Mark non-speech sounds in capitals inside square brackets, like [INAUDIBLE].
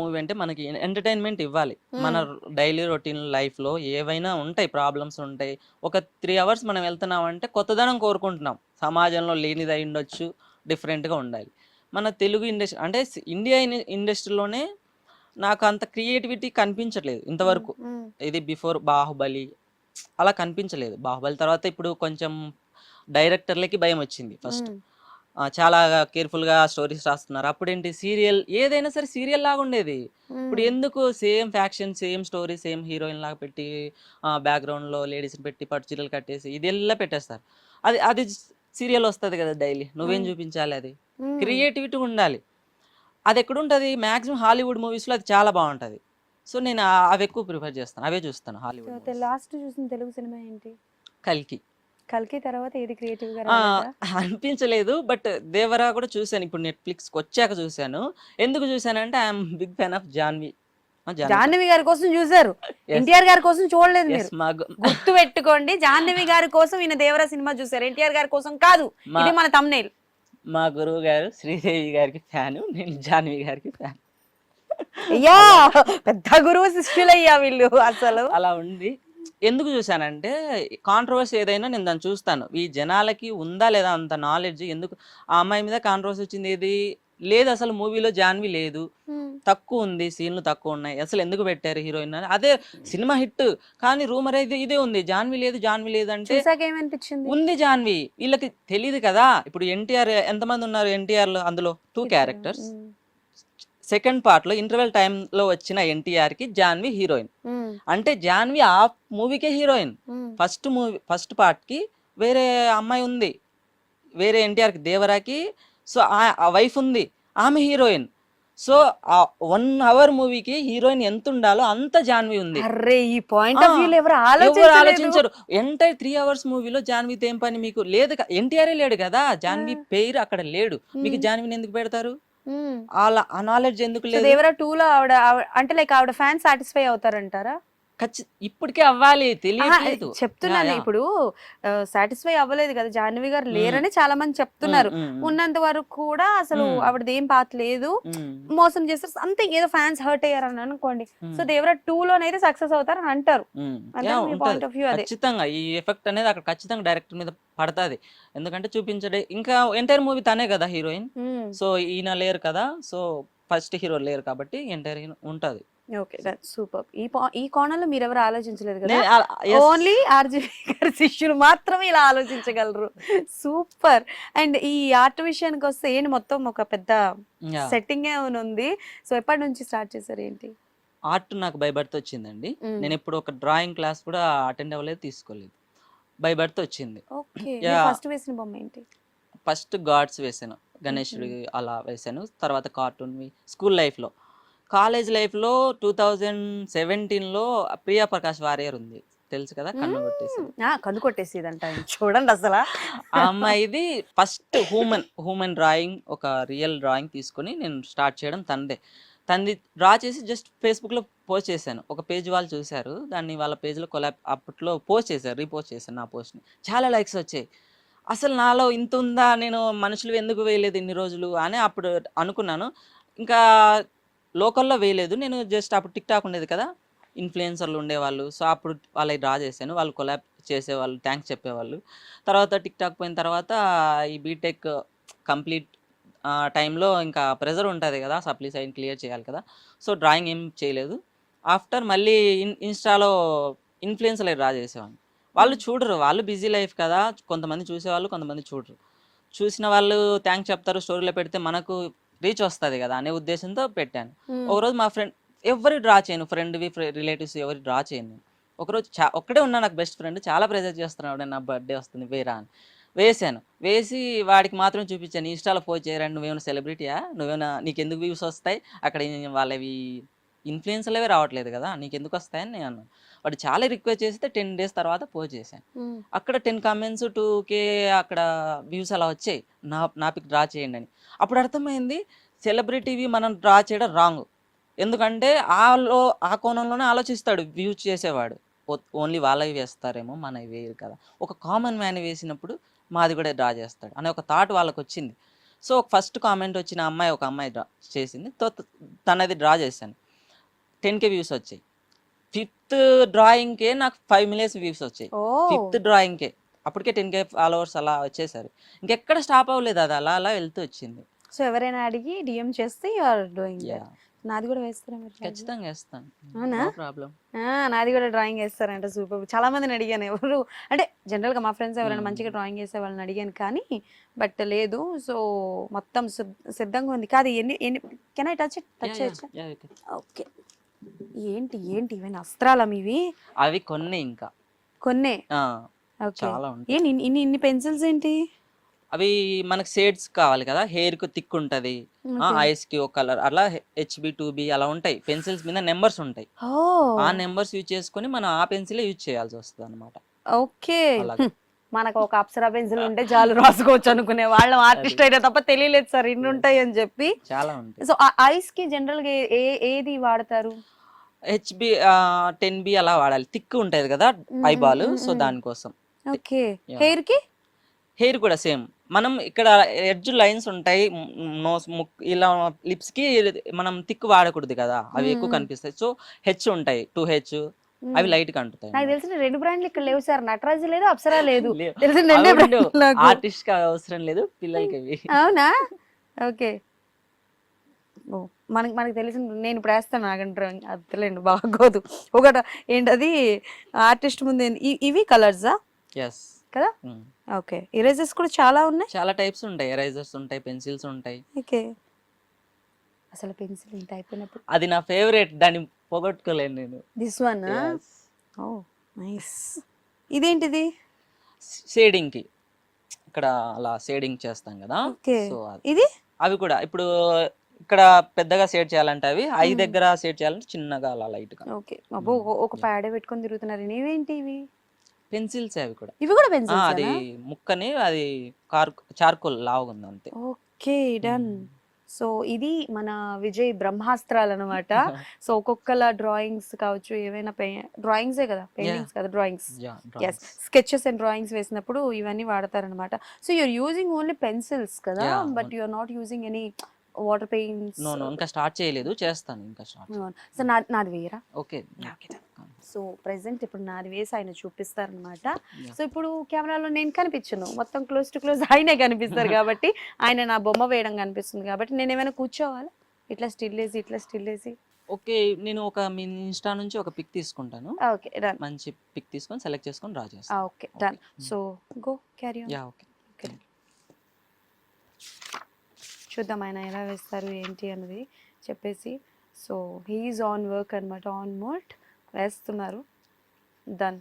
Movie అంటే మనకి entertainment ఇవ్వాలి. మన డైలీ రొటీన్ లైఫ్లో ఏవైనా ఉంటాయి ప్రాబ్లమ్స్ ఉంటాయి. ఒక త్రీ అవర్స్ మనం వెళ్తున్నాం అంటే కొత్తదనం కోరుకుంటున్నాం. సమాజంలో లేనిది అయి ఉండొచ్చు డిఫరెంట్గా ఉండాలి. మన తెలుగు ఇండస్ట్రీ అంటే ఇండియా ఇండస్ట్రీలోనే నాకు అంత క్రియేటివిటీ కనిపించట్లేదు ఇంతవరకు. ఇది బిఫోర్ బాహుబలి అలా కనిపించలేదు. బాహుబలి తర్వాత ఇప్పుడు కొంచెం డైరెక్టర్లకి భయం వచ్చింది ఫస్ట్. చాలా కేర్ఫుల్గా స్టోరీస్ రాస్తున్నారు. అప్పుడేంటి సీరియల్ ఏదైనా సరే సీరియల్ లాగా ఉండేది. ఇప్పుడు. ఎందుకు same faction same story same heroine లాగా పెట్టి బ్యాక్గ్రౌండ్లో లేడీస్ పెట్టి పట్టు చీరలు కట్టేసి ఇది ఎలా పెట్టేస్తారు. అది అది సీరియల్ వస్తుంది కదా డైలీ. నువ్వేం. చూపించాలి అది. క్రియేటివిటీ ఉండాలి. అది ఎక్కడ ఉంటుంది మాక్సిమం హాలీవుడ్ మూవీస్లో అది చాలా బాగుంటుంది సో నేను అవి ఎక్కువ ప్రిఫర్ చేస్తాను. అవే చూస్తాను హాలీవుడ్ లాస్ట్ చూసిన తెలుగు సినిమా ఏంటి? కల్కి. కల్కి తర్వాత ఏది క్రియేటివ్గా? అనిపించలేదు బట్ దేవరా కూడా చూశాను. ఇప్పుడు నెట్ఫ్లిక్స్కి వచ్చాక చూశాను. ఎందుకు చూశానంటే I'm big fan of Janhvi. Janhvi. Jahnavi గారి కోసం చూసారు. ఎన్టీఆర్ గారి కోసం చూడలేదు మీరు. గుర్తు పెట్టుకోండి జాహ్నవి గారి కోసం ఈయన దేవరా సినిమా చూసారు ఎన్టీఆర్ గారి కోసం కాదు ఇది మన తమ్నేల్ మా గురువు గారు శ్రీదేవి గారికి ఫ్యాను నేను జాన్వి గారికి ఫ్యాన్. అయ్యా పెద్ద గురువు శిష్యులయ్యా వీళ్ళు అసలు. అలా ఉంది ఎందుకు చూశానంటే కాంట్రవర్సీ ఏదైనా నేను దాన్ని చూస్తాను. ఈ జనాలకి ఉందా లేదా అంత నాలెడ్జ్ ఎందుకు ఆ అమ్మాయి మీద కాంట్రవర్సీ వచ్చింది ఏది? లేదు అసలు మూవీలో జాన్వి లేదు. తక్కువ ఉంది సీన్లు తక్కువ ఉన్నాయి. అసలు ఎందుకు పెట్టారు హీరోయిన్ అని? అదే సినిమా హిట్. కానీ రూమర్ అయితే ఇదే ఉంది. జాన్వి లేదు జాన్వి లేదు అంటే ఉంది జాన్వి. వీళ్ళకి తెలియదు కదా. ఇప్పుడు ఎన్టీఆర్ ఎంతమంది ఉన్నారు ఎన్టీఆర్లో అందులో టూ క్యారెక్టర్స్ సెకండ్ పార్ట్లో ఇంటర్వెల్ టైమ్లో వచ్చిన ఎన్టీఆర్కి జాన్వి హీరోయిన్. అంటే జాన్వి ఆ మూవీకే హీరోయిన్. ఫస్ట్ మూవీ ఫస్ట్ పార్ట్కి వేరే అమ్మాయి ఉంది. వేరే ఎన్టీఆర్కి దేవరాకి సో ఆ వైఫ్ ఉంది. ఆమె హీరోయిన్. సో ఆ వన్ అవర్ మూవీకి హీరోయిన్ ఎంత ఉండాలో అంత జాన్వి ఉంది. అర్రే ఈ పాయింట్ ఆఫ్ వ్యూ ఎవరు ఆలోచించరు. ఎంటైర్ త్రీ అవర్స్ మూవీలో జాన్వితో ఏం పని మీకు? లేదు ఎన్టీఆర్ లేడు కదా. జాన్వి పేరు అక్కడ లేడు. మీకు. జాన్విని ఎందుకు పెడతారు. అలా ఆ నాలెడ్జ్ ఎందుకు లేదు? దేవరా టూ లో ఆవిడ అంటే లైక్ ఆవిడ ఫ్యాన్ సాటిస్ఫై అవుతారంటారా? ఇప్పటికే అవ్వాలి ఆహా, తెలియట్లేదు చెప్తున్నాను. ఇప్పుడు సాటిస్ఫై అవ్వలేదు కదా జాహ్నవి గారు లేరని చాలా మంది చెప్తున్నారు ఉన్నంత వరకు కూడా అసలు. ఆవిడది ఏం పాత లేదు మోసం చేస్తారు. సంథింగ్ ఏదో ఫ్యాన్స్ హర్ట్ అయ్యారని అనుకోండి. ఉమ్, సో దేవరా టూ లోనైతే సక్సెస్ అవుతారని అంటారు. ఉమ్. అంటే యా, మీ ఉంటది. పాయింట్ ఆఫ్ వ్యూ అదే. ఖచ్చితంగా ఈ ఎఫెక్ట్ అనేది అక్కడ ఖచ్చితంగా డైరెక్టర్ మీద పడుతుంది. ఎందుకంటే చూపించడే ఇంకా ఎంటైర్ మూవీ తనే కదా హీరోయిన్. సో ఈయన లేరు కదా. సో ఫస్ట్ హీరో లేరు కాబట్టి ఎంటైర్ ఉంటది. ఓకే సూపర్ ఈ ఈ కోణంలో మీరు ఎవరు ఆలోచించలేదు కదా. ఓన్లీ ఆర్జీవి గారి శిష్యులు మాత్రమే ఇలా ఆలోచించగలరు. సూపర్ అండ్ ఈ ఆర్ట్ విషయానికి వస్తే ఏంటి మొత్తం ఒక పెద్ద. సెట్టింగ్ ఉంది సో ఎప్పటి నుంచి స్టార్ట్ చేశారు ఏంటి? ఆర్ట్ నాకు బై బర్త్ వచ్చిందండి. నేను ఎప్పుడు ఒక డ్రాయింగ్ క్లాస్ కూడా అటెండ్ అవ్వలేదు తీసుకోలేదు. బై బర్త్ వచ్చింది. ఫస్ట్ వేసిన బొమ్మ ఏంటి? ఫస్ట్ గాడ్స్ వేసాను. గణేశుడి అలా వేసాను. తర్వాత కార్టూన్ స్కూల్ లైఫ్లో కాలేజ్ లైఫ్లో టూ థౌజండ్ సెవెంటీన్లో ప్రియా ప్రకాష్ వారియర్ ఉంది. తెలుసు కదా? కన్ను కొట్టేసి. కన్ను కొట్టేసేదంట ఆయన. చూడండి అసలు. ఆ అమ్మాయిది ఫస్ట్ హ్యూమన్ హ్యూమన్ డ్రాయింగ్ ఒక రియల్ డ్రాయింగ్ తీసుకొని నేను స్టార్ట్ చేయడం తందే. తనది డ్రా చేసి జస్ట్ ఫేస్బుక్లో పోస్ట్ చేశాను. ఒక పేజ్ వాళ్ళు చూశారు. దాన్ని వాళ్ళ పేజ్లో కొలాబ్ అప్పట్లో పోస్ట్ చేశారు. రీపోస్ట్ చేశాను నా పోస్ట్ని. చాలా లైక్స్ వచ్చాయి. అసలు నాలో ఇంత ఉందా నేను మనుషులు ఎందుకు వేయలేదు ఇన్ని రోజులు? అని అప్పుడు అనుకున్నాను. ఇంకా లోకల్లో వేయలేదు. నేను జస్ట్ అప్పుడు టిక్ టాక్ ఉండేది కదా ఇన్ఫ్లుయెన్సర్లు ఉండేవాళ్ళు. సో అప్పుడు వాళ్ళకి డ్రా చేశాను. వాళ్ళు కొలాబ్ చేసేవాళ్ళు థ్యాంక్స్ చెప్పేవాళ్ళు. తర్వాత టిక్ టాక్ పోయిన తర్వాత ఈ బీటెక్ కంప్లీట్ టైంలో ఇంకా ప్రెజర్ ఉంటుంది కదా సప్లీ సైన్ క్లియర్ చేయాలి కదా. సో డ్రాయింగ్ ఏం చేయలేదు. ఆఫ్టర్ మళ్ళీ ఇన్ ఇన్స్టాలో ఇన్ఫ్లుయెన్సర్లు డ్రా చేసేవాడిని వాళ్ళు చూడరు. వాళ్ళు బిజీ లైఫ్ కదా. కొంతమంది చూసేవాళ్ళు కొంతమంది చూడరు. చూసిన వాళ్ళు థ్యాంక్స్ చెప్తారు స్టోరీలో పెడితే మనకు రీచ్ వస్తుంది కదా అనే ఉద్దేశంతో పెట్టాను. ఒకరోజు మా ఫ్రెండ్ ఎవరి డ్రా చేయను ఫ్రెండ్వి రిలేటివ్స్ ఎవరి డ్రా చేయను. ఒకరోజు చా ఒక్కడే ఉన్నా నాకు బెస్ట్ ఫ్రెండ్ చాలా ప్రెజర్ చేస్తున్నాడు నా బర్త్డే వస్తుంది వేరా అని. వేసాను. వేసి వాడికి మాత్రం చూపించాను ఇన్స్టాలో పోస్ట్ చేయరండి నువ్వేమైనా సెలబ్రిటీయా నువ్వేమైనా నీకు ఎందుకు వ్యూస్ వస్తాయి? అక్కడ ఈ- వాళ్ళవి ఇన్ఫ్లుయెన్స్లవే రావట్లేదు కదా నీకు ఎందుకు వస్తాయని నేను అన్నాను. వాడు చాలా రిక్వెస్ట్ చేస్తే టెన్ డేస్ తర్వాత పోస్ట్ చేశాను. అక్కడ టెన్ కామెంట్స్ టూ కే అక్కడ వ్యూస్ అలా వచ్చాయి. నా నా పిక్ డ్రా చేయండి అని. అప్పుడు అర్థమైంది సెలబ్రిటీవి మనం డ్రా చేయడం రాంగ్. ఎందుకంటే ఆలో ఆ కోణంలోనే ఆలోచిస్తాడు వ్యూ చేసేవాడు. ఓన్లీ వాళ్ళవి వేస్తారేమో మనవి వేయరు కదా. ఒక కామన్ మ్యాన్ వేసినప్పుడు మాది కూడా డ్రా చేస్తాడు అనే ఒక థాట్ వాళ్ళకి వచ్చింది సో ఫస్ట్ కామెంట్ వచ్చిన అమ్మాయి ఒక అమ్మాయి డ్రా చేసింది. తో తనది డ్రా చేశాను. టెన్ కే వ్యూస్ వచ్చాయి. ఫిఫ్త్ డ్రాయింగ్కే నాకు ఫైవ్ మిలియన్స్ వ్యూస్ వచ్చాయి. ఫిఫ్త్ డ్రాయింగ్కే. అప్పటికే టెన్ కే ఫాలోవర్స్ అలా వచ్చేసారు. ఇంకెక్కడ స్టాప్ అవ్వలేదు అది అలా అలా వెళ్తూ వచ్చింది. సో ఎవరైనా అడిగి డిఎం చేస్తే యు ఆర్ డూయింగ్. నాది కూడా వేస్తారా మీరు ఖచ్చితంగా వేస్తాను. అవునా? ప్రాబ్లం. నాది కూడా డ్రాయింగ్ వేస్తారంట సూపర్. చాలా మందిని అడిగాను ఎవరు. అంటే జనరల్గా మా ఫ్రెండ్స్ ఎవరైనా. మంచిగా డ్రాయింగ్ వేసే వాళ్ళని అడిగాను కానీ బట్ లేదు. సో మొత్తం సిద్- సిద్ధంగా ఉంది. కాదు ఎన్ని ఎన్ని can I touch touch okay. ఏంటి ఏంటి? ఇవన్నీ అస్త్రాలా మీవి? అవి కొన్ని ఇంకా. కొన్నే? ఓకే. చాలా ఉంటాయి. ఏంటి ఇన్ని- ఇన్ని ఇన్ని పెన్సిల్స్ ఏంటి? అవి మనకు షేడ్స్ కావాలి కదా హెయిర్కు థిక్ ఉంటది. ఐస్కి ఒక కలర్ అలా హెచ్బి టూ బి అలా ఉంటాయి. పెన్సిల్స్ మీద నెంబర్స్ ఉంటాయి. ఓ. ఆ నెంబర్స్ యూజ్ చేసుకొని మనం ఆ పెన్సిల్ యూజ్ చేయాల్సి వస్తుంది అనమాట ఓకే. అలాగే. హ్మ్. మనకు ఒక అప్సరా పెన్సిల్ ఉంటే చాలు రాసుకోవచ్చు అనుకునే వాళ్ళం. ఆర్టిస్ట్ అయితే తప్ప తెలియలేదు సార్ ఇన్ని ఉంటాయి అని చెప్పి. చాలా ఉంటాయి. సో ఐస్కి జనరల్గా ఏ ఏది వాడతారు? హెచ్బి టెన్ బి అలా వాడాలి. థిక్ ఉంటది కదా ఐబాల్ సో దానికోసం. ఓకే. హెయిర్కి హెయిర్ కూడా సేమ్. మనం ఇక్కడ ఎడ్జ్ లైన్స్ ఉంటాయి నోస్ ముక్ ఇలా లిప్స్కి మనం థిక్ వాడకూడదు కదా అవి ఎక్కువ. కనిపిస్తాయి. సో హెచ్ ఉంటాయి టూ హెచ్ అవి లైట్గా అంటుతాయి నాకు తెలిసిన రెండు బ్రాండ్లు ఇక్కడ లేవు సార్. నటరాజ్ లేదు అప్సరా లేదు. తెలిసిన. ఆర్టిస్ట్ అవసరం లేదు పిల్లలకి అవి. అవునా? ఓకే. మనకి మనకి తెలిసిన నేను ఇప్పుడు వేస్తాను నాగండి డ్రాయింగ్. బాగోదు. ఒకటి ఏంటది? ఆర్టిస్ట్ ముందు ఇవి కలర్సా? ఎస్ కదా? ఓకే. ఇరేజర్స్ కూడా చాలా ఉన్నాయి? చాలా టైప్స్ ఉంటాయి. ఎరైజర్స్ ఉంటాయి పెన్సిల్స్ ఉంటాయి. ఓకే. అసలు పెన్సిల్ ఇంత అయిపోయినప్పుడు. అది నా ఫేవరెట్. దాన్ని పోగొట్టుకోలేను నేను. This one oh nice. ఇదేంటిది? షేడింగ్కి ఇక్కడ అలా షేడింగ్ చేస్తాం కదా? సో ఇది? అవి కూడా. ఇప్పుడు ఇక్కడ పెద్దగా షేడ్ చేయాలంటే అవి. ఐ. దగ్గర షేడ్ చేయాలంటే చిన్నగా అలా లైట్గా ఓకే. అబ్బో ఒక- ప్యాడే పెట్టుకొని తిరుగుతున్నారు. ఇవేంటి ఇవి? పెన్సిల్స్ అవి కూడా. ఇవి కూడా ఆ, అది పెన్సిల్స్ ముక్కని అది కార్ చార్కోల్ లావుగా ఉంది అంతే. Okay done. సో ఇది మన విజయ్ బ్రహ్మాస్త్రాలు అనమాట [LAUGHS] సో ఒక్కొక్కల డ్రాయింగ్స్ కావచ్చు ఏవైనా డ్రాయింగ్సే కదా? పెయింటింగ్స్ కదా drawings. Yes. Sketches and drawings వేసినప్పుడు ఇవన్నీ వాడతారనమాట so you're using only pencils కదా? But you're not using any water paints No, no, ఇంకా స్టార్ట్ చేయలేదు చేస్తాను ఇంకా స్టార్ట్ సో నా నాది వేయరా ఓకే సో ప్రెసెంట్ ఇప్పుడు నాది వేసి ఆయన చూపిస్తారనమాట. సో ఇప్పుడు కెమెరాలో నేను కనిపించను. మొత్తం క్లోజ్ టు క్లోజ్ ఆయనే కనిపిస్తారు కాబట్టి [LAUGHS] ఆయన నా బొమ్మ వేయడం కనిపిస్తుంది కాబట్టి నేను ఏమైనా కూర్చోవాలా? ఇట్లా స్టిల్ వేసి ఇట్లా స్టిల్ వేసి ఓకే నేను ఒక మీ ఇన్స్టా నుంచి ఒక పిక్ తీసుకుంటాను. ఓకే మంచి పిక్ తీసుకొని సెలెక్ట్ చేసుకొని డ్రా చేస్తాను. Okay done so go carry ya okay చూద్దాం ఆయన ఎలా వేస్తారు ఏంటి అన్నది చెప్పేసి. సో హీఈస్ ఆన్ వర్క్ అనమాట ఆన్ మోట్ వేస్తున్నారు. డన్